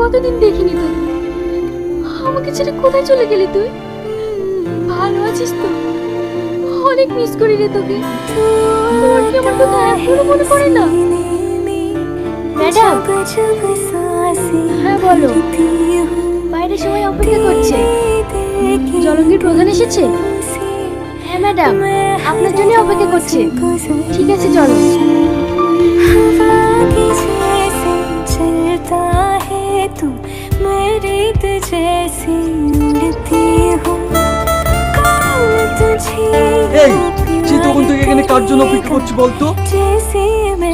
কতদিন দেখিনি তুই আমাকে ছেড়ে কোথায় চলে গেলি তুই? ভালো আছিস তো? অনেক মিস করি রে তোকে। তোর কি আমার কথা এখনও মনে পড়ে না? ম্যাডাম। হ্যাঁ বলো। বাইরে সবাই অপেক্ষা করছে। জলঙ্গির প্রধান এসেছে? হ্যাঁ ম্যাডাম। আপনার জন্য অপেক্ষা করছে। ঠিক আছে, চলো। কার জন্য অপেক্ষা করছি বলতো?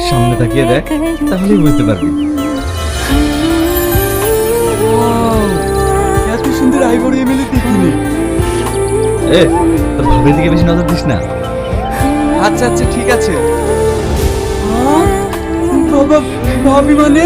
সামনে তাকিয়ে দেখ তাহলেই বুঝতে পারবি। এত সুন্দর আইবরি এমএলএ দেখিনি এ তোর ভাবের দিকে বেশি নজর দিস না। আচ্ছা আচ্ছা ঠিক আছে। বাবা ভাবি মানে?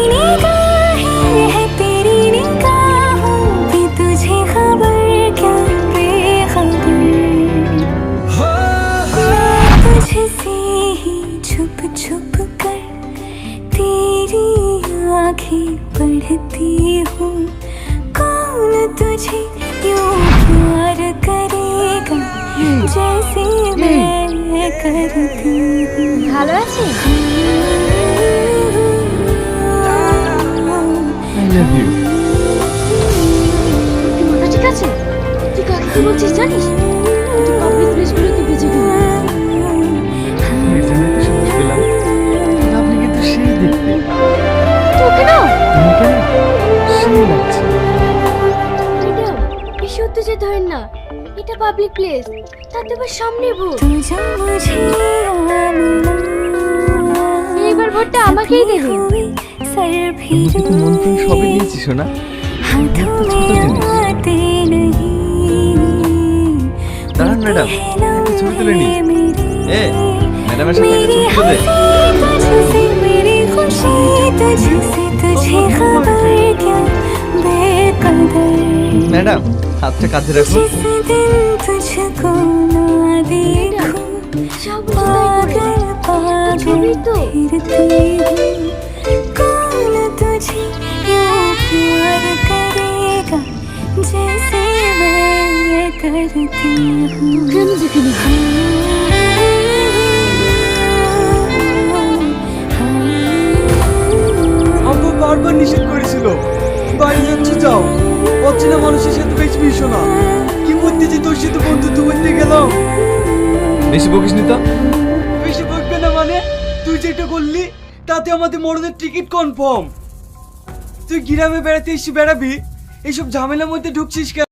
आंखें पढ़ती हूँ कौन तुझे यूं प्यार करेगा जैसे मैं करती हूँ ভালো আছিস আই লাভ ইউ মাথা ঠিক আছে তুই কাকে কি বলছিস জানিস তুই পাবলিক প্লেসগুলোকে বেঁচে এত যে ধরেন না এটা পাবলিক প্লেস তাতে আবার সামনে ভোট। এবার ভোটটা আমাকেই দেবে। তুই তো মন প্রাণ সবই দিয়েছিস না ম্যাডাম হাতটা কাঁধে রাখুন আব্বু বারবার নিষেধ করেছিল। বাড়ি যাচ্ছে যাও। অচেনা মানুষের সাথে বেশ মিশো না। কি বুদ্ধি যে তোর সাথে বন্ধুত্ব করতে গেলাম? বেশি বকিস নি তো। বেশি বকবে না মানে? তুই যেটা করলি তাতে আমাদের মরণের টিকিট কনফার্ম তুই গ্রামে বেড়াতে এসে বেড়াবি এইসব ঝামেলার মধ্যে ঢুকছিস কেন?